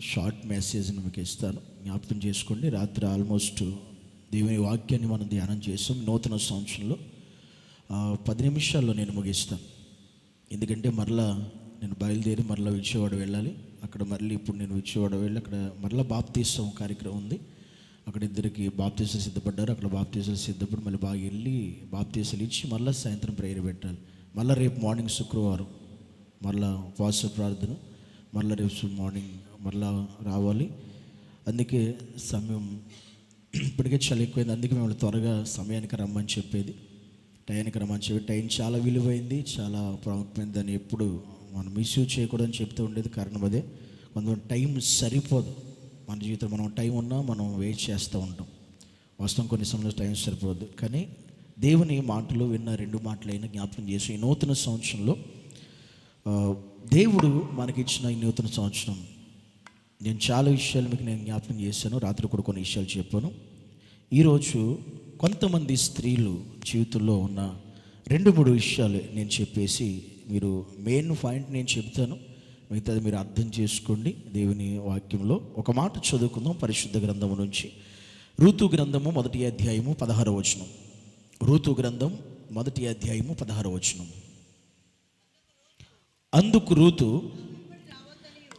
Short మెసేజ్ని మీకు ఇస్తాను. జ్ఞాపకం చేసుకోండి. రాత్రి ఆల్మోస్ట్ దేవుని వాక్యాన్ని మనం ధ్యానం చేస్తాం నూతన సంవత్సరంలో. పది నిమిషాల్లో నేను ముగిస్తాను. ఎందుకంటే మరలా నేను బయలుదేరి మరలా విజయవాడ వెళ్ళాలి. అక్కడ మళ్ళీ ఇప్పుడు నేను విజయవాడ వెళ్ళి అక్కడ మరలా బాప్తీసం కార్యక్రమం ఉంది. అక్కడ ఇద్దరికి బాప్తీసం సిద్ధపడ్డారు. అక్కడ బాప్తీసాలు సిద్ధపడి మళ్ళీ బాగా వెళ్ళి బాప్తీసాలు ఇచ్చి మళ్ళీ సాయంత్రం ప్రేయర్ పెట్టాలి. మళ్ళీ రేపు మార్నింగ్ శుక్రవారం మళ్ళీ ఉపవాస ప్రార్థన. మళ్ళీ రేపు మార్నింగ్ మరలా రావాలి. అందుకే సమయం ఇప్పటికే చాలా ఎక్కువైంది అందుకే మేము త్వరగా సమయానికి రమ్మని చెప్పేది. టైంకి రమ్మని చెప్పి టైం చాలా విలువైంది చాలా ప్రాముఖ్యమైనదని ఎప్పుడు మనం మిస్యూజ్ చేయకూడదని చెప్తూ ఉండేది. కారణం అదే కొంతమంది టైం సరిపోదు. మన జీవితం మనం టైం ఉన్నా మనం వెయిట్ చేస్తూ ఉంటాం. వాస్తవం కొన్ని సమయంలో టైం సరిపోదు. కానీ దేవుని మాటలు విన్న రెండు మాటలైనా జ్ఞాపకం చేసి ఈ నూతన సంవత్సరంలో దేవుడు మనకిచ్చిన ఈ నూతన సంవత్సరం నేను చాలా విషయాలు మీకు నేను జ్ఞాపకం చేశాను. రాత్రి కూడా కొన్ని విషయాలు చెప్పాను. ఈరోజు కొంతమంది స్త్రీలు జీవితంలో ఉన్న రెండు మూడు విషయాలు నేను చెప్పేసి మీరు మెయిన్ పాయింట్ నేను చెప్తాను మిగతాది మీరు అర్థం చేసుకోండి దేవుని వాక్యంలో. ఒక మాట చదువుకుందాం పరిశుద్ధ గ్రంథము నుంచి. ఋతు గ్రంథము మొదటి అధ్యాయము పదహార వచనం. ఋతు గ్రంథం మొదటి అధ్యాయము పదహార వచనం. అందుకు రూతు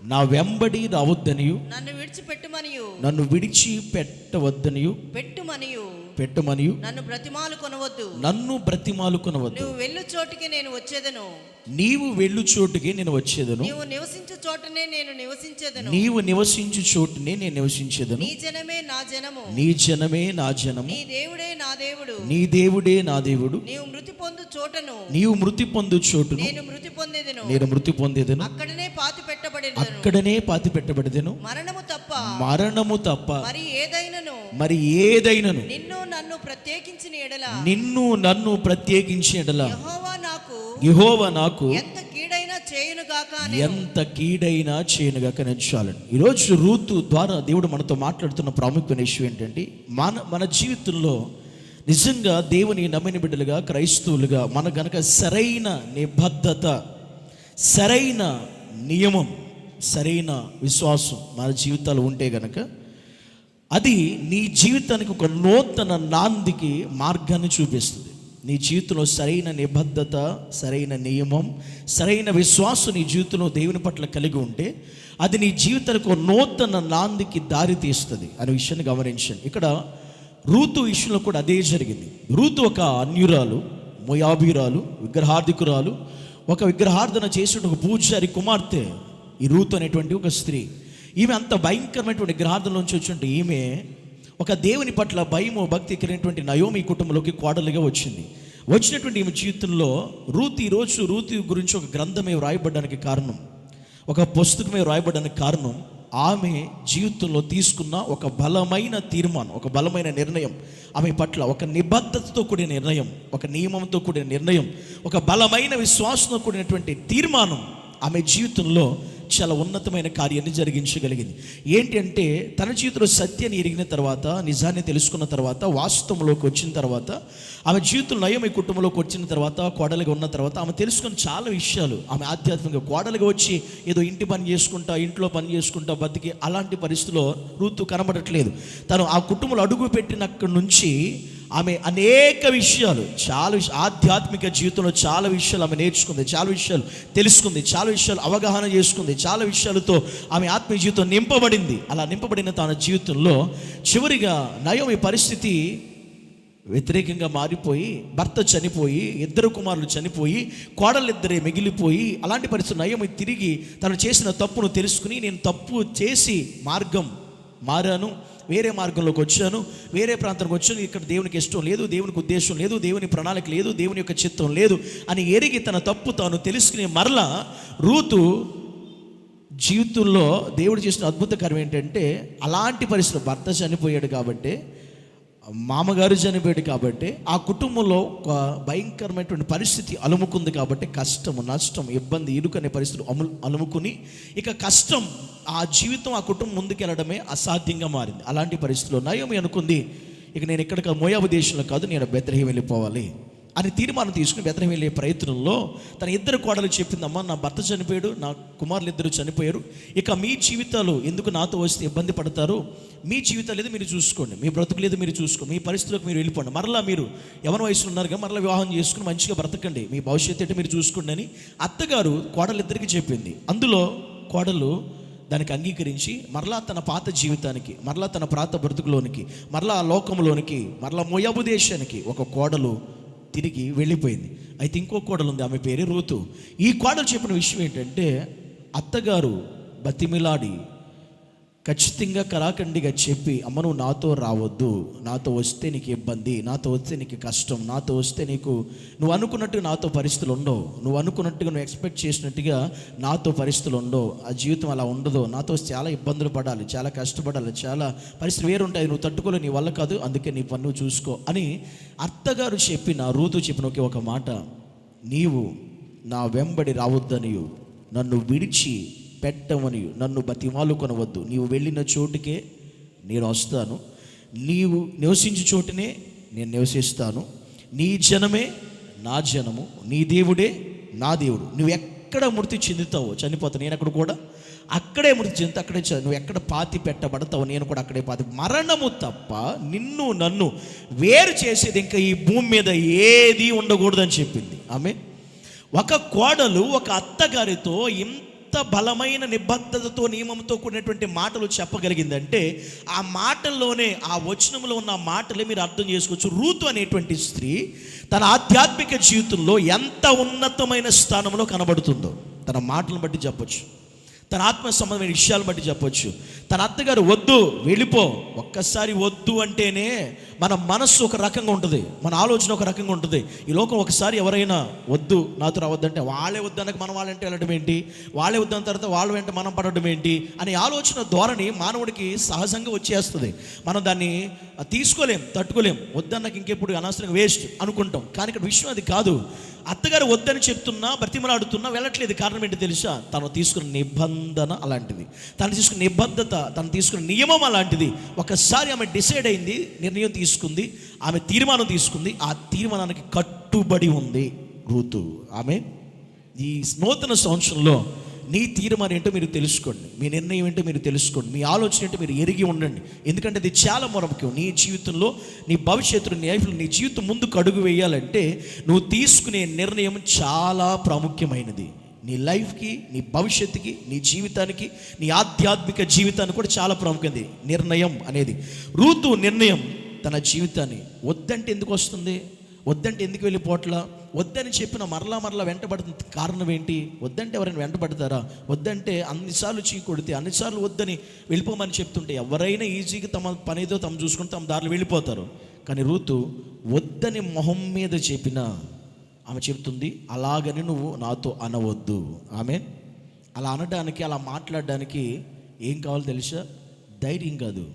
నా వెంబడి రావద్దనియు. నన్ను విడిచిపెట్టుమనియు. నన్ను విడిచి పెట్టవద్దనియు పెట్టుమనియు. పెట్టమనియు. నన్ను బ్రతిమాలు కొనవద్దు. నన్ను బ్రతిమాలు కొనవద్దు. నువ్వు వెళ్ళు చోటికి నేను వచ్చేదను. నీవు వెళ్ళు చోటుకి నేను వచ్చేదను. నీవు నివసించు చోటనే నేను నివసించేదను. నీవు నివసించు చోటునే నేను నివసించేదను. నీ జనమే నా జనము. నీ జనమే నా జనము. నీ దేవుడే నా దేవుడు. నీ దేవుడే నా దేవుడు. నీవు మృతి పొందు చోటను. నీవు మృతి పొందు చోటును. నేను మృతి పొందేదను. నేను మృతి పొందేదను. అక్కడనే పాతి పెట్టబడేదను. అక్కడనే పాతి పెట్టబడదెను. మరణము తప్ప. మరణము తప్ప. మరి ఏదైనను. మరి ఏదైనను. నిన్ను నన్ను ప్రత్యేకించిన ఎడల. నిన్ను నన్ను ప్రత్యేకించేటలా యెహోవా నాకు యెహోవ నాకు ఎంత కీడైనా చేయును గాక అని. ఎంత కీడైనా చేయనుగా కనిపించాలని ఈరోజు రూతు ద్వారా దేవుడు మనతో మాట్లాడుతున్న ప్రాముఖ్యమైన విషయం ఏంటంటే మన మన జీవితంలో నిజంగా దేవుని నమ్మిన బిడ్డలుగా క్రైస్తవులుగా మన గనక సరైన నిబద్ధత సరైన నియమం సరైన విశ్వాసం మన జీవితాలు ఉంటే గనక అది నీ జీవితానికి ఒక నూతన నాందికి మార్గాన్ని చూపిస్తుంది. నీ జీవితంలో సరైన నిబద్ధత సరైన నియమం సరైన విశ్వాసం నీ జీవితంలో దేవుని పట్ల కలిగి ఉంటే అది నీ జీవితానికి నూతన నాందికి దారి తీస్తుంది అనే విషయాన్ని గమనించండి. ఇక్కడ రూతు విషయంలో కూడా అదే జరిగింది. రూతు ఒక అన్యురాలు మొయాబీరాలు విగ్రహార్థికురాలు. ఒక విగ్రహార్థన చేసిన ఒక పూజారి కుమార్తె ఈ రూతు అనేటువంటి ఒక స్త్రీ. ఈమె అంత భయంకరమైనటువంటి గ్రహార్థంలోంచి వచ్చినట్టు ఈమె ఒక దేవుని పట్ల భయము భక్తి కలిగినటువంటి నయోమి కుటుంబంలోకి కోడలుగా వచ్చింది. వచ్చినటువంటి ఈమె జీవితంలో రూతి రోజు రూతి గురించి ఒక గ్రంథమే వ్రాయబడడానికి కారణం. ఒక పుస్తకమే వ్రాయబడడానికి కారణం ఆమె జీవితంలో తీసుకున్న ఒక బలమైన తీర్మానం ఒక బలమైన నిర్ణయం. ఆమె పట్ల ఒక నిబద్ధతతో కూడిన నిర్ణయం ఒక నియమంతో కూడిన నిర్ణయం ఒక బలమైన విశ్వాసంతో కూడినటువంటి తీర్మానం ఆమె జీవితంలో చాలా ఉన్నతమైన కార్యాన్ని జరిగించగలిగింది. ఏంటి అంటే తన జీవితంలో సత్యాన్ని ఎరిగిన తర్వాత నిజాన్ని తెలుసుకున్న తర్వాత వాస్తవంలోకి వచ్చిన తర్వాత ఆమె జీవితంలో నయమై కుటుంబంలోకి వచ్చిన తర్వాత కోడలుగా ఉన్న తర్వాత ఆమె తెలుసుకున్న చాలా విషయాలు. ఆమె ఆధ్యాత్మిక కోడలుగా వచ్చి ఏదో ఇంటి పని చేసుకుంటా ఇంట్లో పని చేసుకుంటా బతికి అలాంటి పరిస్థితిలో ఋతు కనబడట్లేదు. తను ఆ కుటుంబంలో అడుగు పెట్టినక్కడి నుంచి ఆమె అనేక విషయాలు చాలా విష ఆధ్యాత్మిక జీవితంలో చాలా విషయాలు ఆమె నేర్చుకుంది చాలా విషయాలు తెలుసుకుంది చాలా విషయాలు అవగాహన చేసుకుంది చాలా విషయాలతో ఆమె ఆత్మీయ జీవితం నింపబడింది. అలా నింపబడిన తన జీవితంలో చివరిగా నయోమి పరిస్థితి వ్యతిరేకంగా మారిపోయి భర్త చనిపోయి ఇద్దరు కుమారులు చనిపోయి కోడలిద్దరే మిగిలిపోయి అలాంటి పరిస్థితి నయమి తిరిగి తను చేసిన తప్పును తెలుసుకుని నేను తప్పు చేసి మార్గం మారాను వేరే మార్గంలోకి వచ్చాను వేరే ప్రాంతానికి వచ్చాను. ఇక్కడ దేవునికి ఇష్టం లేదు దేవునికి ఉద్దేశం లేదు దేవుని ప్రణాళిక లేదు దేవుని యొక్క చిత్తం లేదు అని ఎరిగి తన తప్పు తాను తెలుసుకునే మరలా రూతు జీవితంలో దేవుడు చేసిన అద్భుత కార్యం ఏంటంటే అలాంటి పరిస్థితులు భర్త చనిపోయాడు కాబట్టి మామగారు చనిపోయాడు కాబట్టి ఆ కుటుంబంలో ఒక భయంకరమైనటువంటి పరిస్థితి అలుముకుంది కాబట్టి కష్టము నష్టం ఇబ్బంది ఇరుకనే పరిస్థితులు అము అలుముకుని ఇక కష్టం ఆ జీవితం ఆ కుటుంబం ముందుకెళ్ళడమే అసాధ్యంగా మారింది. అలాంటి పరిస్థితుల్లో నయోమి అనుకుంది. ఇక నేను ఇక్కడ మోయాబు దేశంలో కాదు నేను బెత్రహి వెళ్ళిపోవాలి. అని తీర్మానం తీసుకుని వ్యతనం వెళ్ళే ప్రయత్నంలో తన ఇద్దరు కోడలు చెప్పిందమ్మా నా భర్త చనిపోయాడు నా కుమారులు ఇద్దరు చనిపోయారు. ఇక మీ జీవితాలు ఎందుకు నాతో వస్తే ఇబ్బంది పడతారు మీ జీవితాలు ఏదో మీరు చూసుకోండి. మీ బ్రతుకు లేదు మీరు చూసుకోండి. మీ పరిస్థితులకు మీరు వెళ్ళిపోండి. మరలా మీరు ఎవరి వయసులో ఉన్నారుగా మరలా వివాహం చేసుకుని మంచిగా బ్రతకండి. మీ భవిష్యత్తు ఏంటో మీరు చూసుకోండి అని అత్తగారు కోడలిద్దరికి చెప్పింది. అందులో కోడలు దానికి అంగీకరించి మరలా తన పాత జీవితానికి మరలా తన ప్రాత బ్రతుకులోనికి మరలా ఆ లోకంలోనికి మరలా మొయబు దేశానికి ఒక కోడలు తిరిగి వెళ్ళిపోయింది. అయితే ఇంకో కోడలు ఉంది ఆమె పేరు రూతు. ఈ కోడలు చెప్పిన విషయం ఏంటంటే అత్తగారు బతిమిలాడి ఖచ్చితంగా కరాఖండిగా చెప్పి అమ్మ నువ్వు నాతో రావద్దు. నాతో వస్తే నీకు ఇబ్బంది. నాతో వస్తే నీకు కష్టం. నాతో వస్తే నీకు నువ్వు అనుకున్నట్టుగా నాతో పరిస్థితులు ఉండవు. నువ్వు అనుకున్నట్టుగా నువ్వు ఎక్స్పెక్ట్ చేసినట్టుగా నాతో పరిస్థితులు ఉండవు. ఆ జీవితం అలా ఉండదు. నాతో చాలా ఇబ్బందులు పడాలి. చాలా కష్టపడాలి. చాలా పరిస్థితులు వేరుంటాయి. నువ్వు తట్టుకోలే నీ వల్ల కాదు. అందుకే నీ పన్ను చూసుకో. అని అత్తగారు చెప్పిన రూతు చెప్పిన ఒకే ఒక మాట. నీవు నా వెంబడి రావద్దనియు. నన్ను విడిచి పెట్టమని నన్ను బతిమాలు కొనవద్దు. నీవు వెళ్ళిన చోటుకే నేను వస్తాను. నీవు నివసించే చోటునే నేను నివసిస్తాను. నీ జనమే నా జనము. నీ దేవుడే నా దేవుడు. నువ్వు ఎక్కడ మృతి చెందుతావో చనిపోతావు. నేను అక్కడ కూడా అక్కడే మృతి చెందుతా అక్కడే చ- నువ్వు ఎక్కడ పాతి పెట్టబడతావు నేను కూడా అక్కడే పాతి. మరణము తప్ప నిన్ను నన్ను వేరు చేసేది ఇంకా ఈ భూమి మీద ఏది ఉండకూడదని చెప్పింది. ఆమె ఒక కోడలు ఒక అత్తగారితో ఇంత బలమైన నిబద్ధతతో నియమంతో కూడినటువంటి మాటలు చెప్పగలిగిందంటే ఆ మాటల్లోనే ఆ వచనంలో ఉన్న మాటలే మీరు అర్థం చేసుకోవచ్చు. రూతు అనేటువంటి స్త్రీ తన ఆధ్యాత్మిక జీవితంలో ఎంత ఉన్నతమైన స్థానంలో కనబడుతుందో. తన మాటలను బట్టి చెప్పొచ్చు. తన ఆత్మ సంబంధమైన విషయాలు బట్టి చెప్పొచ్చు. తన అత్తగారు వద్దు వెళ్ళిపో. ఒక్కసారి వద్దు అంటేనే మన మనస్సు ఒక రకంగా ఉంటుంది. మన ఆలోచన ఒక రకంగా ఉంటుంది. ఈ లోకం ఒకసారి ఎవరైనా వద్దు నాతో రావద్దంటే వాళ్ళే వద్దనక మనం వాళ్ళంటే వెళ్ళడం ఏంటి? వాళ్ళే వద్దన్న తర్వాత వాళ్ళు వెంట మనం పడడం ఏంటి? అనే ఆలోచన ధోరణి మానవుడికి సహజంగా వచ్చేస్తుంది. మనం దాన్ని తీసుకోలేం తట్టుకోలేం. వద్దన్నకి ఇంకెప్పుడు అనవసరంగా వేస్ట్ అనుకుంటాం. కానీ ఇక్కడ విషయం అది కాదు. అత్తగారు వద్దని చెప్తున్నా బ్రతిమలాడుతున్నా వెళ్ళట్లేదు. కారణం ఏంటి తెలుసా? తను తీసుకున్న నిబంధన అలాంటిది. తను తీసుకున్న నిబద్ధత తను తీసుకున్న నియమం అలాంటిది. ఒకసారి ఆమె డిసైడ్ అయింది నిర్ణయం తీసుకుంది ఆమె తీర్మానం తీసుకుంది. ఆ తీర్మానానికి కట్టుబడి ఉంది రూతు. ఆమె ఈ నూతన సంవత్సరంలో నీ తీర్మానం ఏంటో మీరు తెలుసుకోండి. మీ నిర్ణయం ఏంటో మీరు తెలుసుకోండి. మీ ఆలోచన ఏంటో మీరు ఎరిగి ఉండండి. ఎందుకంటే అది చాలా ముఖ్యం నీ జీవితంలో నీ భవిష్యత్తులో నీ లైఫ్లో నీ జీవితం ముందుకు అడుగు వేయాలంటే నువ్వు తీసుకునే నిర్ణయం చాలా ప్రాముఖ్యమైనది. నీ లైఫ్కి నీ భవిష్యత్తుకి నీ జీవితానికి నీ ఆధ్యాత్మిక జీవితానికి కూడా చాలా ప్రాముఖ్యత నిర్ణయం అనేది. రూతు నిర్ణయం తన జీవితాన్ని వద్దంటే ఎందుకు వస్తుంది? వద్దంటే ఎందుకు వెళ్ళిపోవట్లా? వద్దని చెప్పిన మరలా మరలా వెంటబడుతుంది కారణం ఏంటి? వద్దంటే ఎవరైనా వెంటబడతారా? వద్దంటే అన్నిసార్లు చీ కొడితే అన్నిసార్లు వద్దని వెళ్ళిపోమని చెప్తుంటే ఎవరైనా ఈజీగా తమ పనితో తమ చూసుకుని తమ దారిలో వెళ్ళిపోతారు. కానీ రూతు వద్దని మొహం మీద చెప్పిన ఆమె చెప్తుంది అలాగని నువ్వు నాతో అనవద్దు. ఆమె అలా అనడానికి అలా మాట్లాడడానికి ఏం కావాలో తెలుసా? ధైర్యం కాదు.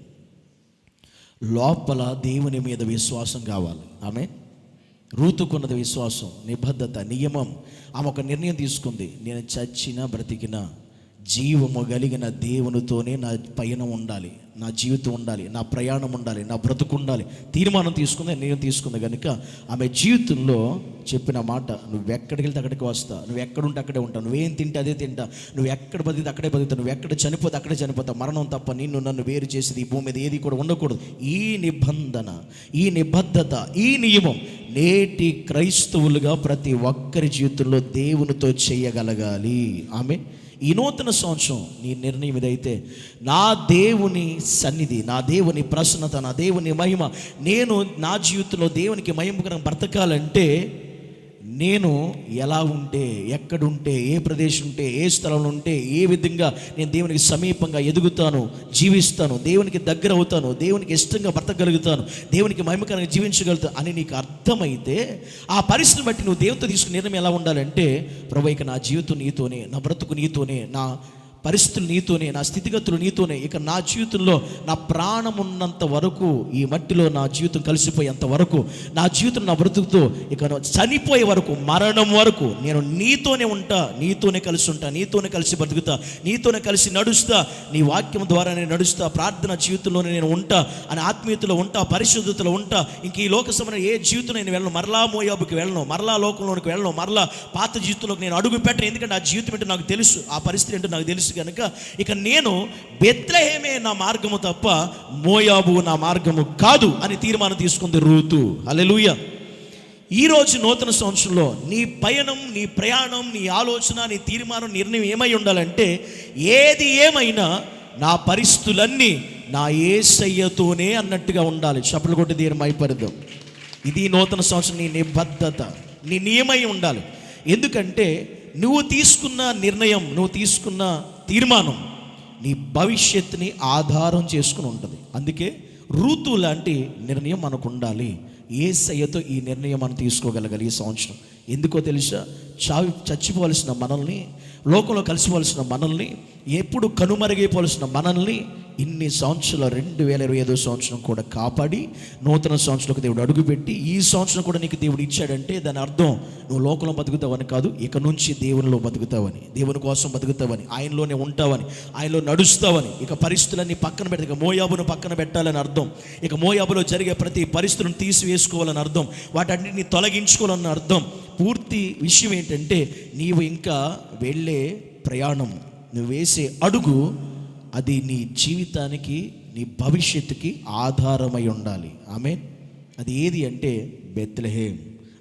లోపల దేవుని మీద విశ్వాసం కావాలి. ఆమె రూతుకున్నది విశ్వాసం నిబద్ధత నియమం. ఆమె ఒక నిర్ణయం తీసుకుంది. నేను చచ్చినా బ్రతికినా జీవము కలిగిన దేవునితోనే నా పయనం ఉండాలి నా జీవితం ఉండాలి నా ప్రయాణం ఉండాలి నా బ్రతుకు ఉండాలి. తీర్మానం తీసుకుందా నేను తీసుకుంది కనుక ఆమె జీవితంలో చెప్పిన మాట నువ్వు ఎక్కడికి వెళ్తే అక్కడికి వస్తా నువ్వు ఎక్కడుంటే అక్కడే ఉంటావు నువ్వేం తింటే అదే తింటా నువ్వు ఎక్కడ బతికితే అక్కడే బతుకుతావు నువ్వు ఎక్కడ చనిపోతే అక్కడే చనిపోతావు మరణం తప్ప నిన్ను నన్ను వేరు చేసేది ఈ భూమి మీద ఏది కూడా ఉండకూడదు. ఈ నిబంధన ఈ నిబద్ధత ఈ నియమం నేటి క్రైస్తవులుగా ప్రతి ఒక్కరి జీవితంలో దేవునితో చేయగలగాలి. ఆమె ఈ నూతన సంవత్సరం నీ నిర్ణయం ఇదైతే నా దేవుని సన్నిధి నా దేవుని ప్రసన్నత నా దేవుని మహిమ నేను నా జీవితంలో దేవునికి మహిమకరం బ్రతకాలంటే నేను ఎలా ఉంటే ఎక్కడుంటే ఏ ప్రదేశం ఉంటే ఏ స్థలంలో ఉంటే ఏ విధంగా నేను దేవునికి సమీపంగా ఎదుగుతాను జీవిస్తాను దేవునికి దగ్గర అవుతాను దేవునికి ఇష్టంగా బ్రతకగలుగుతాను దేవునికి మహిమకరంగా జీవించగలుగుతాను అని నీకు అర్థమైతే ఆ పరిస్థితిని బట్టి నువ్వు దేవునితో తీసుకునే నిర్ణయం ఎలా ఉండాలంటే ప్రభు ఇక నా జీవితం నీతోనే నా బ్రతుకు నీతోనే నా పరిస్థితులు నీతోనే నా స్థితిగతులు నీతోనే ఇక నా జీవితంలో నా ప్రాణం ఉన్నంత వరకు ఈ మట్టిలో నా జీవితం కలిసిపోయేంత వరకు నా జీవితం నా బ్రతుకుతో ఇక చనిపోయే వరకు మరణం వరకు నేను నీతోనే ఉంటా నీతోనే కలిసి ఉంటా నీతోనే కలిసి బ్రతుకుతా నీతోనే కలిసి నడుస్తా నీ వాక్యం ద్వారా నేను నడుస్తా ప్రార్థన జీవితంలోనే నేను ఉంటా అని ఆత్మీయతలో ఉంటా పరిశుద్ధతలో ఉంటా ఇంక ఈ లోక సమయంలో ఏ జీవితం నేను వెళ్ళను మరలా మోయాబుకి వెళ్ళను మరలా లోకంలోనికి వెళ్ళను మరలా పాత జీవితంలోకి నేను అడుగు పెట్టను ఎందుకంటే ఆ జీవితం ఏంటో నాకు తెలుసు ఆ పరిస్థితి ఏంటో నాకు తెలుసు. కనుక ఇక నేను బెత్లహేమే నా మార్గము తప్ప మోయాబు నా మార్గము కాదు అని తీర్మానం తీసుకుంది రూతు. అలెలుయ ఈ రోజు నూతన సంవత్సరంలో నీ పయనం నీ ప్రయాణం నీ ఆలోచన నీ తీర్మానం నిర్ణయం ఏమై ఉండాలంటే ఏది ఏమైనా నా పరిస్థితులన్నీ నా ఏసయ్యతోనే అన్నట్టుగా ఉండాలి. చప్పలు కొట్టి తీరం అయిపడదాం ఇది నూతన సంవత్సరం నీ నిబద్ధత. నీ నియమై ఉండాలి. ఎందుకంటే నువ్వు తీసుకున్న నిర్ణయం నువ్వు తీసుకున్న తీర్మానం. నీ భవిష్యత్తుని ఆధారం చేసుకుని ఉంటుంది. అందుకే ఋతు లాంటి నిర్ణయం మనకు ఉండాలి. ఏ సయ్యతో ఈ నిర్ణయం మనం తీసుకోగలగాలి ఈ సంవత్సరం. ఎందుకో తెలుసా? చావి చచ్చిపోవలసిన మనల్ని లోకంలో కలిసిపోవలసిన మనల్ని ఎప్పుడు కనుమరుగైపోవలసిన మనల్ని ఇన్ని సంవత్సరాలు రెండు వేల ఇరవై ఐదో సంవత్సరం కూడా కాపాడి నూతన సంవత్సరంలో దేవుడు అడుగుపెట్టి ఈ సంవత్సరం కూడా నీకు దేవుడు ఇచ్చాడంటే దాని అర్థం నువ్వు లోకంలో బతుకుతావని కాదు ఇక నుంచి దేవునిలో బతుకుతావని దేవుని కోసం బతుకుతావని ఆయనలోనే ఉంటావని ఆయనలో నడుస్తావని ఇక పరిస్థితులన్నీ పక్కన పెట్టి ఇక మోయాబును పక్కన పెట్టాలని అర్థం ఇక మోయాబులో జరిగే ప్రతి పరిస్థితులను తీసివేసుకోవాలని అర్థం వాటన్నిటిని తొలగించుకోవాలని అర్థం. పూర్తి విషయం ఏంటంటే నీవు ఇంకా వెళ్ళే ప్రయాణం నువ్వు వేసే అడుగు అది నీ జీవితానికి నీ భవిష్యత్తుకి ఆధారమై ఉండాలి. ఆమె అది ఏది అంటే బెత్లహేం.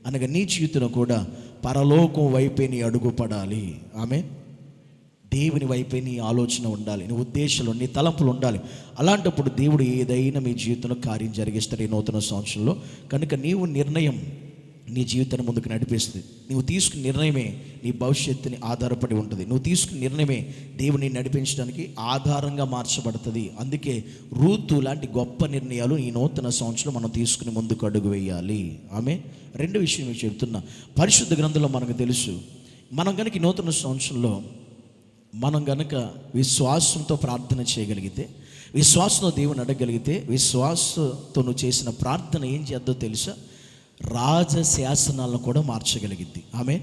అనగా నీ జీవితంలో కూడా పరలోకం వైపే నీ అడుగుపడాలి ఆమె దేవుని వైపే నీ ఆలోచన ఉండాలి. నీ ఉద్దేశాలు నీ తలంపులు ఉండాలి. అలాంటప్పుడు దేవుడు ఏదైనా మీ జీవితంలో కార్యం జరిగిస్తాడు ఈ నూతన సంవత్సరంలో. కనుక నీవు నిర్ణయం నీ జీవితాన్ని ముందుకు నడిపిస్తుంది. నువ్వు తీసుకున్న నిర్ణయమే నీ భవిష్యత్తుని ఆధారపడి ఉంటుంది. నువ్వు తీసుకున్న నిర్ణయమే దేవుని నడిపించడానికి ఆధారంగా మార్చబడుతుంది. అందుకే రూతు లాంటి గొప్ప నిర్ణయాలు ఈ నూతన సంవత్సరం మనం తీసుకుని ముందుకు అడుగు వేయాలి. ఆమె రెండు విషయం మీకు చెబుతున్నా పరిశుద్ధ గ్రంథంలో మనకు తెలుసు మనం కనుక ఈ నూతన సంవత్సరంలో మనం గనక విశ్వాసంతో ప్రార్థన చేయగలిగితే విశ్వాసంతో దేవుని అడగగలిగితే విశ్వాసంతో నువ్వు చేసిన ప్రార్థన ఏం చేద్దో తెలుసా? రాజ శాసనాలను కూడా మార్చగలిగింది. ఆమె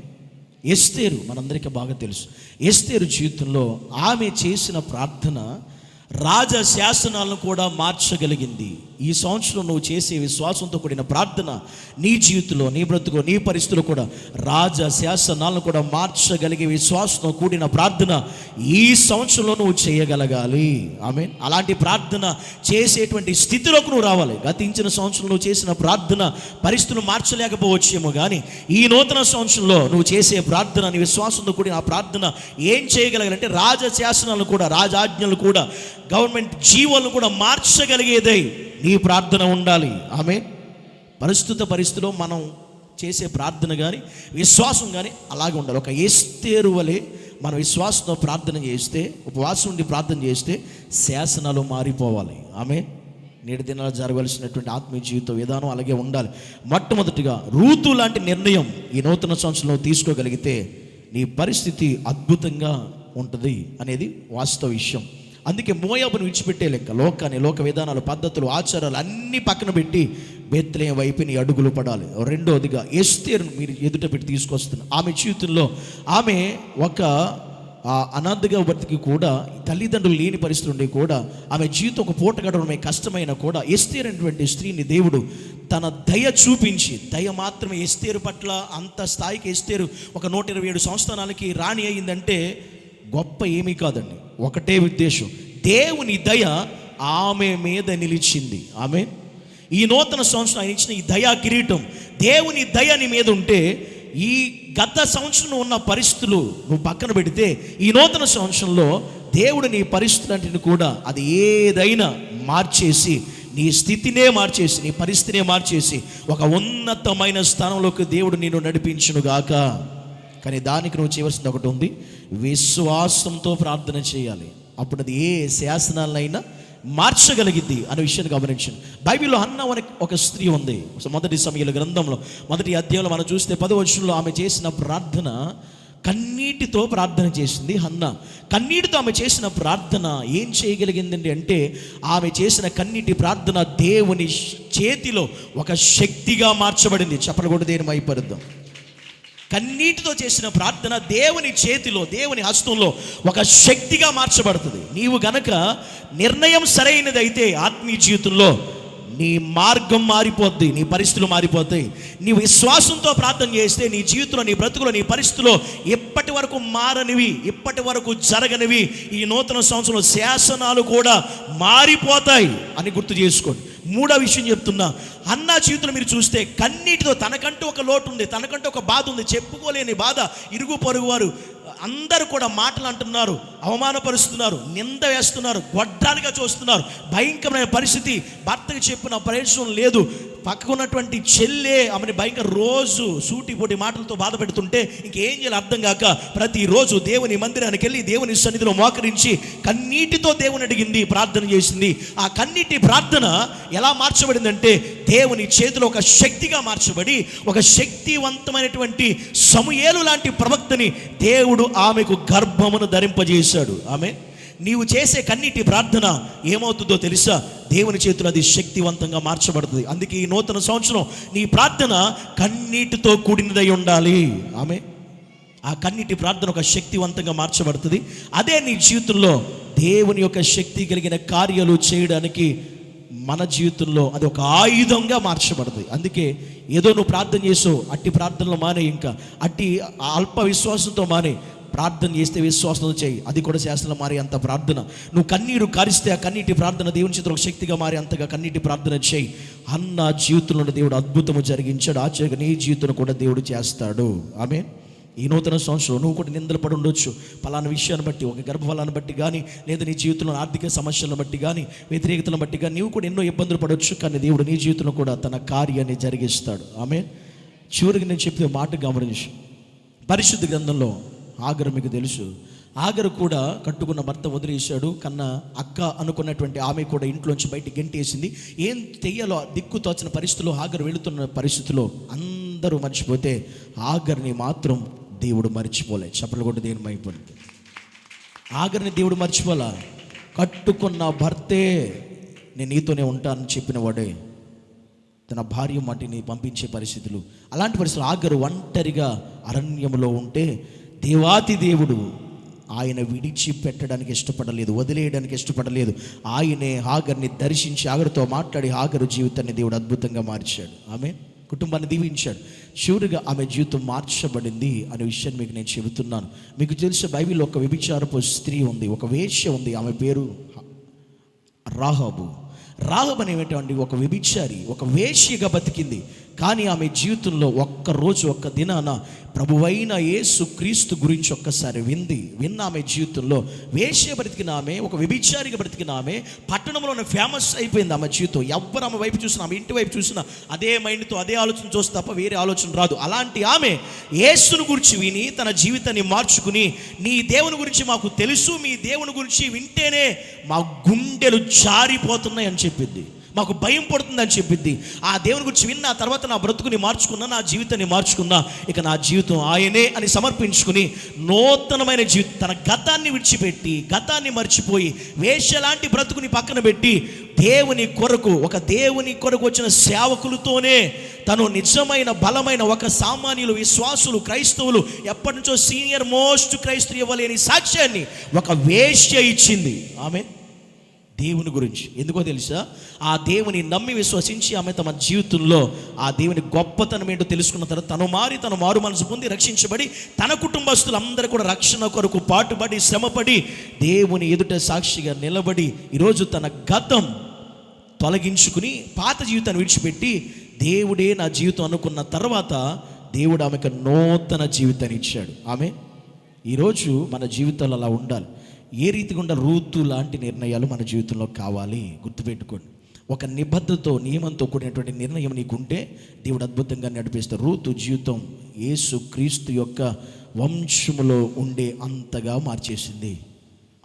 ఎస్తేరు మనందరికీ బాగా తెలుసు. ఎస్తేరు జీవితంలో ఆమె చేసిన ప్రార్థన రాజ శాసనాలను కూడా మార్చగలిగింది. ఈ సంవత్సరం నువ్వు చేసే విశ్వాసంతో కూడిన ప్రార్థన నీ జీవితంలో నీ బ్రతుకు నీ పరిస్థితులు కూడా రాజ శాసనాలను కూడా మార్చగలిగే విశ్వాసంతో కూడిన ప్రార్థన ఈ సంవత్సరంలో నువ్వు చేయగలగాలి. ఆమె అలాంటి ప్రార్థన చేసేటువంటి స్థితిలోకి నువ్వు రావాలి. గతించిన సంవత్సరంలో నువ్వు చేసిన ప్రార్థన పరిస్థితులు మార్చలేకపోవచ్చేమో కానీ ఈ నూతన సంవత్సరంలో నువ్వు చేసే ప్రార్థన నీ విశ్వాసంతో కూడిన ఆ ప్రార్థన ఏం చేయగలగాలంటే రాజ శాసనాలు కూడా రాజాజ్ఞలు కూడా గవర్నమెంట్ జీవోలను కూడా మార్చగలిగేదై నీ ప్రార్థన ఉండాలి. ఆమె ప్రస్తుత పరిస్థితిలో మనం చేసే ప్రార్థన కానీ విశ్వాసం కానీ అలాగే ఉండాలి. ఒక ఏస్తేరు వలె మన విశ్వాసంతో ప్రార్థన చేస్తే ఉపవాసం ఉండి ప్రార్థన చేస్తే శాసనాలు మారిపోవాలి. ఆమె నేటి దినాలు జరగవలసినటువంటి ఆత్మీయ జీవిత విధానం అలాగే ఉండాలి. మొట్టమొదటిగా రూతు లాంటి నిర్ణయం ఈ నూతన సంవత్సరంలో తీసుకోగలిగితే నీ పరిస్థితి అద్భుతంగా ఉంటుంది అనేది వాస్తవ విషయం. అందుకే మోయాబును విడిచిపెట్టే లెక్క. లోకాన్ని లోక విధానాలు పద్ధతులు ఆచారాలు అన్నీ పక్కన పెట్టి బెత్తలేం వైపు నీ అడుగులు పడాలి. రెండోదిగా ఎస్తేరును మీరు ఎదుట పెట్టి తీసుకొస్తున్నారు ఆమె జీవితంలో ఆమె ఒక అనాథగా బ్రతికి కూడా తల్లిదండ్రులు లేని పరిస్థితి ఉండి కూడా ఆమె జీవితం ఒక పూట గడవడమే కష్టమైన కూడా ఎస్తేరైనటువంటి స్త్రీని దేవుడు తన దయ చూపించి దయ మాత్రమే ఎస్తేరు పట్ల అంత స్థాయికి ఎస్తేరు ఒక నూట ఇరవై ఏడు సంవత్సరాలకి రాణి అయిందంటే గొప్ప ఏమీ కాదండి. ఒకటే ఉద్దేశం. దేవుని దయ ఆమె మీద నిలిచింది. ఆమె ఈ నూతన సంవత్సరం ఆయన ఇచ్చిన ఈ దయా కిరీటం దేవుని దయని మీద ఉంటే ఈ గత సంవత్సరం ఉన్న పరిస్థితులు నువ్వు పక్కన పెడితే ఈ నూతన సంవత్సరంలో దేవుడు నీ పరిస్థితులంటిని కూడా అది ఏదైనా మార్చేసి నీ స్థితినే మార్చేసి నీ పరిస్థితినే మార్చేసి ఒక ఉన్నతమైన స్థానంలోకి దేవుడు నిన్ను నడిపించునుగాక. కానీ దానికి నువ్వు చేయవలసింది ఒకటి ఉంది. విశ్వాసంతో ప్రార్థన చేయాలి. అప్పుడు అది ఏ శాసనాలైనా మార్చగలిగింది అనే విషయాన్ని గమనించండి. బైబిల్లో అన్న అనే ఒక స్త్రీ ఉంది. మొదటి సమయాల గ్రంథంలో మొదటి అధ్యాయంలో మనం చూస్తే పదవచనంలో ఆమె చేసిన ప్రార్థన కన్నీటితో ప్రార్థన చేసింది హన్న. కన్నీటితో ఆమె చేసిన ప్రార్థన ఏం చేయగలిగిందండి అంటే ఆమె చేసిన కన్నీటి ప్రార్థన దేవుని చేతిలో ఒక శక్తిగా మార్చబడింది. చెప్పలు కూడా దేని మైపరుద్దాం? కన్నీటితో చేసిన ప్రార్థన దేవుని చేతిలో దేవుని హస్తంలో ఒక శక్తిగా మార్చబడుతుంది. నీవు గనక నిర్ణయం సరైనది అయితే ఆత్మీయ జీవితంలో నీ మార్గం మారిపోద్ది నీ పరిస్థితులు మారిపోతాయి. నీ విశ్వాసంతో ప్రార్థన చేస్తే నీ జీవితంలో నీ బ్రతుకులో నీ పరిస్థితుల్లో ఇప్పటి వరకు మారనివి ఇప్పటి వరకు జరగనివి ఈ నూతన సంవత్సరంలో శాసనాలు కూడా మారిపోతాయి అని గుర్తు చేసుకోండి. మూడో విషయం చెప్తున్నా. అన్న జీవితంలో మీరు చూస్తే కన్నీటితో తనకంటూ ఒక లోటు ఉంది తనకంటూ ఒక బాధ ఉంది. చెప్పుకోలేని బాధ. ఇరుగు పొరుగు వారు అందరూ కూడా మాటలు అంటున్నారు అవమానపరుస్తున్నారు నింద వేస్తున్నారు గొడ్డాలుగా చూస్తున్నారు. భయంకరమైన పరిస్థితి. భర్తకు చెప్పిన ప్రయోజనం లేదు. పక్కకున్నటువంటి చెల్లె ఆమెని భయంకర రోజు సూటిపోటి మాటలతో బాధ పెడుతుంటే ఇంకేం చేయాలి అర్థం కాక ప్రతిరోజు దేవుని మందిరానికి వెళ్ళి దేవుని సన్నిధిలో మోకరించి కన్నీటితో దేవుని అడిగింది ప్రార్థన చేసింది. ఆ కన్నీటి ప్రార్థన ఎలా మార్చబడిందంటే దేవుని చేతిలో ఒక శక్తిగా మార్చబడి ఒక శక్తివంతమైనటువంటి సమయేలు లాంటి ప్రవక్తని దేవుడు ఆమెకు గర్భమును ధరింపజేశాడు. ఆమె నీవు చేసే కన్నీటి ప్రార్థన ఏమవుతుందో తెలుసా? దేవుని చేతులు అది శక్తివంతంగా మార్చబడుతుంది. అందుకే ఈ నూతన సంవత్సరం నీ ప్రార్థన కన్నీటితో కూడినదై ఉండాలి. ఆమె? ఆ కన్నీటి ప్రార్థన ఒక శక్తివంతంగా మార్చబడుతుంది. అదే నీ జీవితంలో దేవుని యొక్క శక్తి కలిగిన కార్యాలు చేయడానికి మన జీవితంలో అది ఒక ఆయుధంగా మార్చబడుతుంది. అందుకే ఏదో నువ్వు ప్రార్థన చేసావు అట్టి ప్రార్థనలు మానే ఇంకా అట్టి అల్ప విశ్వాసంతో మానే ప్రార్థన చేస్తే విశ్వాసంతో చేయి. అది కూడా శాస్త్రం మారే అంత ప్రార్థన. నువ్వు కన్నీరు కారిస్తే ఆ కన్నీటి ప్రార్థన దేవుని చేతిలో ఒక శక్తిగా మారి అంతగా కన్నీటి ప్రార్థన చేయి. అన్న జీవితంలో దేవుడు అద్భుతము జరిగించాడు. ఆశ్చర్యంగా నీ జీవితంలో కూడా దేవుడు చేస్తాడు. ఆమె ఈ నూతన సంవత్సరం నువ్వు కూడా నిందలు పడి ఉండొచ్చు. పలానా విషయాన్ని బట్టి ఒక గర్భఫలాన్ని బట్టి కానీ లేదా నీ జీవితంలో ఆర్థిక సమస్యలను బట్టి కానీ వ్యతిరేకతలను బట్టి కానీ నువ్వు కూడా ఎన్నో ఇబ్బందులు పడవచ్చు కానీ దేవుడు నీ జీవితంలో కూడా తన కార్యాన్ని జరిగిస్తాడు. ఆమె చివరికి నేను చెప్పిన మాట గమనించు. పరిశుద్ధ గ్రంథంలో ఆగరు మీకు తెలుసు. ఆగరు కూడా కట్టుకున్న భర్త వదిలేశాడు. కన్నా అక్క అనుకున్నటువంటి ఆమె కూడా ఇంట్లోంచి బయట గెంటేసింది. ఏం తెయ్యాలో దిక్కు తోచిన పరిస్థితిలో ఆగరు వెళుతున్న పరిస్థితిలో అందరూ మర్చిపోతే ఆగర్ని మాత్రం దేవుడు మర్చిపోలే. చెప్పలు కూడా దేని మైపోయింది ఆగరిని దేవుడు మర్చిపోలా? కట్టుకున్న భర్తే నేను నీతోనే ఉంటానని చెప్పిన వాడే తన భార్య మాటిని పంపించే పరిస్థితులు. అలాంటి పరిస్థితులు ఆగరు ఒంటరిగా అరణ్యంలో ఉంటే దేవాతి దేవుడు ఆయన విడిచి పెట్టడానికి ఇష్టపడలేదు వదిలేయడానికి ఇష్టపడలేదు. ఆయనే హాగర్ని దర్శించి ఆగరితో మాట్లాడి హాగరు జీవితాన్ని దేవుడు అద్భుతంగా మార్చాడు. ఆమె కుటుంబాన్ని దీవించాడు. చివరిగా ఆమె జీవితం మార్చబడింది అనే విషయాన్ని మీకు నేను చెబుతున్నాను. మీకు తెలిసే బైబిల్లో ఒక వ్యభిచారపు స్త్రీ ఉంది ఒక వేశ్య ఉంది ఆమె పేరు రాహబు. రాహబ్ అనేటువంటి ఒక వ్యభిచారి ఒక వేశ్యగా బతికింది. కానీ ఆమె జీవితంలో ఒక్క రోజు ఒక్క దినాన ప్రభువైన యేసు క్రీస్తు గురించి ఒక్కసారి వింది. విన్న ఆమె జీవితంలో వేశ్య బ్రతికిన ఆమె ఒక వ్యభిచారిగా బ్రతికిన ఆమె పట్టణంలోనే ఫేమస్ అయిపోయింది ఆమె జీవితం. ఎవరు ఆమె వైపు చూసినా ఆమె ఇంటి వైపు చూసినా అదే మైండ్తో అదే ఆలోచన చూస్తే తప్ప వేరే ఆలోచన రాదు. అలాంటి ఆమె యేసును గురించి విని తన జీవితాన్ని మార్చుకుని నీ దేవుని గురించి మాకు తెలుసు మీ దేవుని గురించి వింటేనే మా గుండెలు జారిపోతున్నాయి అని చెప్పింది. మాకు భయం పడుతుందని చెప్పింది. ఆ దేవుని గురించి విన్న తర్వాత నా బ్రతుకుని మార్చుకున్నా నా జీవితాన్ని మార్చుకున్నా ఇక నా జీవితం ఆయనే అని సమర్పించుకుని నూతనమైన జీవితం తన గతాన్ని విడిచిపెట్టి గతాన్ని మర్చిపోయి వేషలాంటి బ్రతుకుని పక్కన పెట్టి దేవుని కొరకు ఒక దేవుని కొరకు వచ్చిన సేవకులతోనే తను నిజమైన బలమైన ఒక సామాన్యులు విశ్వాసులు క్రైస్తవులు ఎప్పటి నుంచో సీనియర్ మోస్ట్ క్రైస్తవు ఇవ్వలేని సాక్ష్యాన్ని ఒక వేశ్య ఇచ్చింది. ఆమె దేవుని గురించి. ఎందుకో తెలుసా? ఆ దేవుని నమ్మి విశ్వసించి ఆమె తమ జీవితంలో ఆ దేవుని గొప్పతనం ఏంటో తెలుసుకున్న తర్వాత తను మారి తను మారు మనసు పొంది రక్షించబడి తన కుటుంబస్తులందరూ కూడా రక్షణ కొరకు పాటుపడి శ్రమపడి దేవుని ఎదుట సాక్షిగా నిలబడి ఈరోజు తన గతం తొలగించుకుని పాత జీవితాన్ని విడిచిపెట్టి దేవుడే నా జీవితం అనుకున్న తర్వాత దేవుడు ఆమెకు నూతన జీవితాన్ని ఇచ్చాడు. ఆమె ఈరోజు మన జీవితాలు అలా ఉండాలి. ఏ రీతిగా ఉండాలి? రూతు లాంటి నిర్ణయాలు మన జీవితంలో కావాలి. గుర్తుపెట్టుకోండి. ఒక నిబద్ధతో నియమంతో కూడినటువంటి నిర్ణయం నీకుంటే దేవుడు అద్భుతంగా నడిపిస్తాడు. రూతు జీవితం యేసు క్రీస్తు యొక్క వంశములో ఉండే అంతగా మార్చేసింది.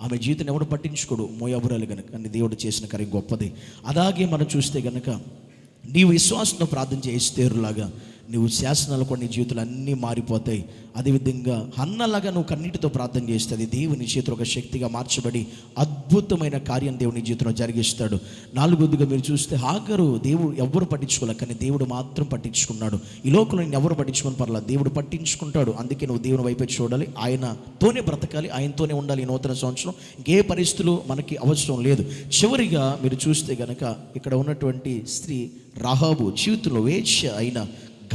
ఆమె జీవితం ఎవడు పట్టించుకోడు? మోయాబురాలు కనుక అని దేవుడు చేసిన కార్యం గొప్పది. అలాగే మనం చూస్తే కనుక నీ విశ్వాసంతో ప్రార్థన చేస్తేరులాగా నువ్వు శాసనాలు కూడా నీ అన్నీ మారిపోతాయి. అదేవిధంగా అన్నలాగా నువ్వు కన్నీటితో ప్రార్థన చేస్తే అది దేవుని చేతిలో ఒక శక్తిగా మార్చబడి అద్భుతమైన కార్యం దేవుని జీవితంలో జరిగిస్తాడు. నాలుగోదిగా మీరు చూస్తే హాగరు దేవుడు ఎవరు పట్టించుకోలే కానీ దేవుడు మాత్రం పట్టించుకున్నాడు. ఈ లోకంలో నేను ఎవరు పట్టించుకొని పర్లేదు దేవుడు పట్టించుకుంటాడు. అందుకే నువ్వు దేవుని వైపే చూడాలి. ఆయనతోనే బ్రతకాలి ఆయనతోనే ఉండాలి ఈ నూతన సంవత్సరం. ఇంకే పరిస్థితులు మనకి అవసరం లేదు. చివరిగా మీరు చూస్తే గనక ఇక్కడ ఉన్నటువంటి స్త్రీ రాహాబు జీవితంలో వేక్ష అయిన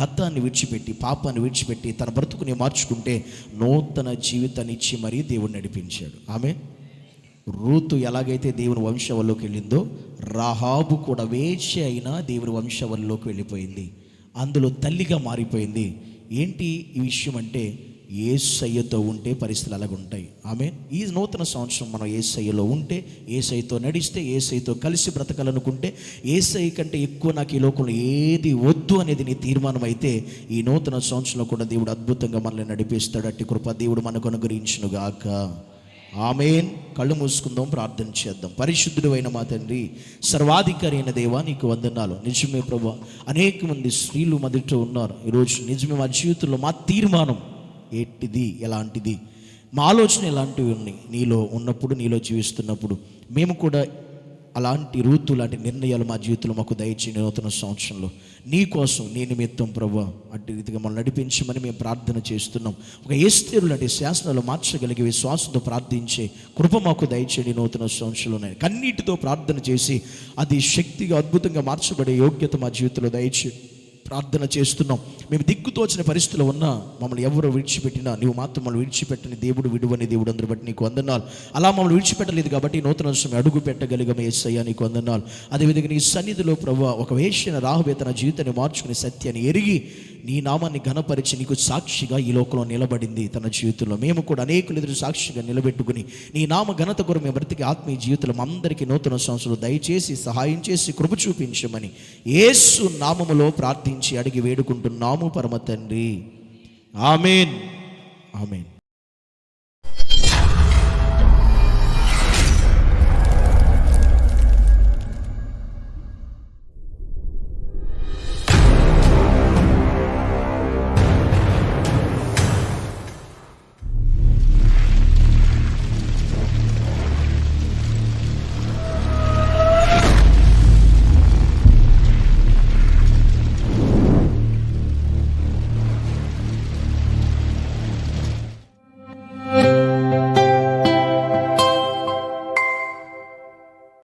గతాన్ని విడిచిపెట్టి పాపాన్ని విడిచిపెట్టి తన బ్రతుకుని మార్చుకుంటే నూతన జీవితాన్ని ఇచ్చి మరీ దేవుడు నడిపించాడు. ఆమె రూతు ఎలాగైతే దేవుని వంశవల్లోకి వెళ్ళిందో రాహాబు కూడా వేచి అయినా దేవుని వంశవల్లోకి వెళ్ళిపోయింది. అందులో తల్లిగా మారిపోయింది. ఏంటి ఈ విషయం అంటే ఏసయ్యతో ఉంటే పరిస్థితులు అలాగ ఉంటాయి ఆమె ఈ నూతన సంవత్సరం మనం ఏసయ్యలో ఉంటే ఏసైతో నడిస్తే ఏసైతో కలిసి బ్రతకాలనుకుంటే ఏసై కంటే ఎక్కువ నాకు ఈ లోకంలో ఏది వద్దు అనేది నీ తీర్మానం అయితే ఈ నూతన సంవత్సరంలో కూడా దేవుడు అద్భుతంగా మనల్ని నడిపిస్తాడు. అట్టి కృప దేవుడు మనకు అనుగ్రహించునుగాక. ఆమెన్? కళ్ళు మూసుకుందాం ప్రార్థన చేద్దాం. పరిశుద్ధుడు అయిన మా తండ్రి సర్వాధికారి అయిన దేవా నీకు వందనాలు. నిజమే ప్రభా అనేక మంది స్త్రీలు మొదట ఉన్నారు. ఈరోజు నిజమే మా జీవితంలో మా తీర్మానం. ఎట్టిది ఎలాంటిది? మా ఆలోచన ఎలాంటివి ఉన్నాయి. నీలో ఉన్నప్పుడు నీలో జీవిస్తున్నప్పుడు. మేము కూడా అలాంటి రూతు లాంటి నిర్ణయాలు మా జీవితంలో మాకు దయచేయండి నూతన సంవత్సరంలో. నీ కోసం నీ నిమిత్తం ప్రభు. అటు రీతిగా మనం నడిపించమని మేము ప్రార్థన చేస్తున్నాం. ఒక ఏస్తేరు లాంటి శాసనాలు మార్చగలిగే విశ్వాసంతో ప్రార్థించే కృప మాకు దయచేయండి నూతన సంవత్సరంలో కన్నీటితో ప్రార్థన చేసి అది శక్తిగా అద్భుతంగా మార్చబడే యోగ్యత మా జీవితంలో దయచేయండి ప్రార్థన చేస్తున్నాం. మేము దిక్కుతోచిన పరిస్థితుల్లో ఉన్నా మమ్మల్ని ఎవరు విడిచిపెట్టినా నువ్వు మాత్రం మమ్మల్ని విడిచిపెట్టని దేవుడు విడువని దేవుడు అందరు బట్టి నీకు వందనాలు. అలా మమ్మల్ని విడిచిపెట్టలేదు కాబట్టి నూతన సంవత్సరం అడుగు పెట్టగలిగమే ఎస్సయ్యా నీకు వందనాలు. అదేవిధంగా నీ సన్నిధిలో ప్రభు ఒక వేషణ రాహువే తన జీవితాన్ని మార్చుకునే సత్యాన్ని ఎరిగి నీ నామాన్ని ఘనపరిచి నీకు సాక్షిగా ఈ లోకంలో నిలబడింది తన జీవితంలో. మేము కూడా అనేకులు ఎదురు సాక్షిగా నిలబెట్టుకుని నీ నామ ఘనత కొరకు మేము బ్రతికి ఆత్మీయ జీవితంలో అందరికీ నూతన సంవత్సరం దయచేసి సహాయం చేసి కృప చూపించమని యేసు నామములో ప్రార్థించి అడిగి వేడుకుంటున్నాము పరమ తండ్రి. ఆమెన్. ఆమెన్.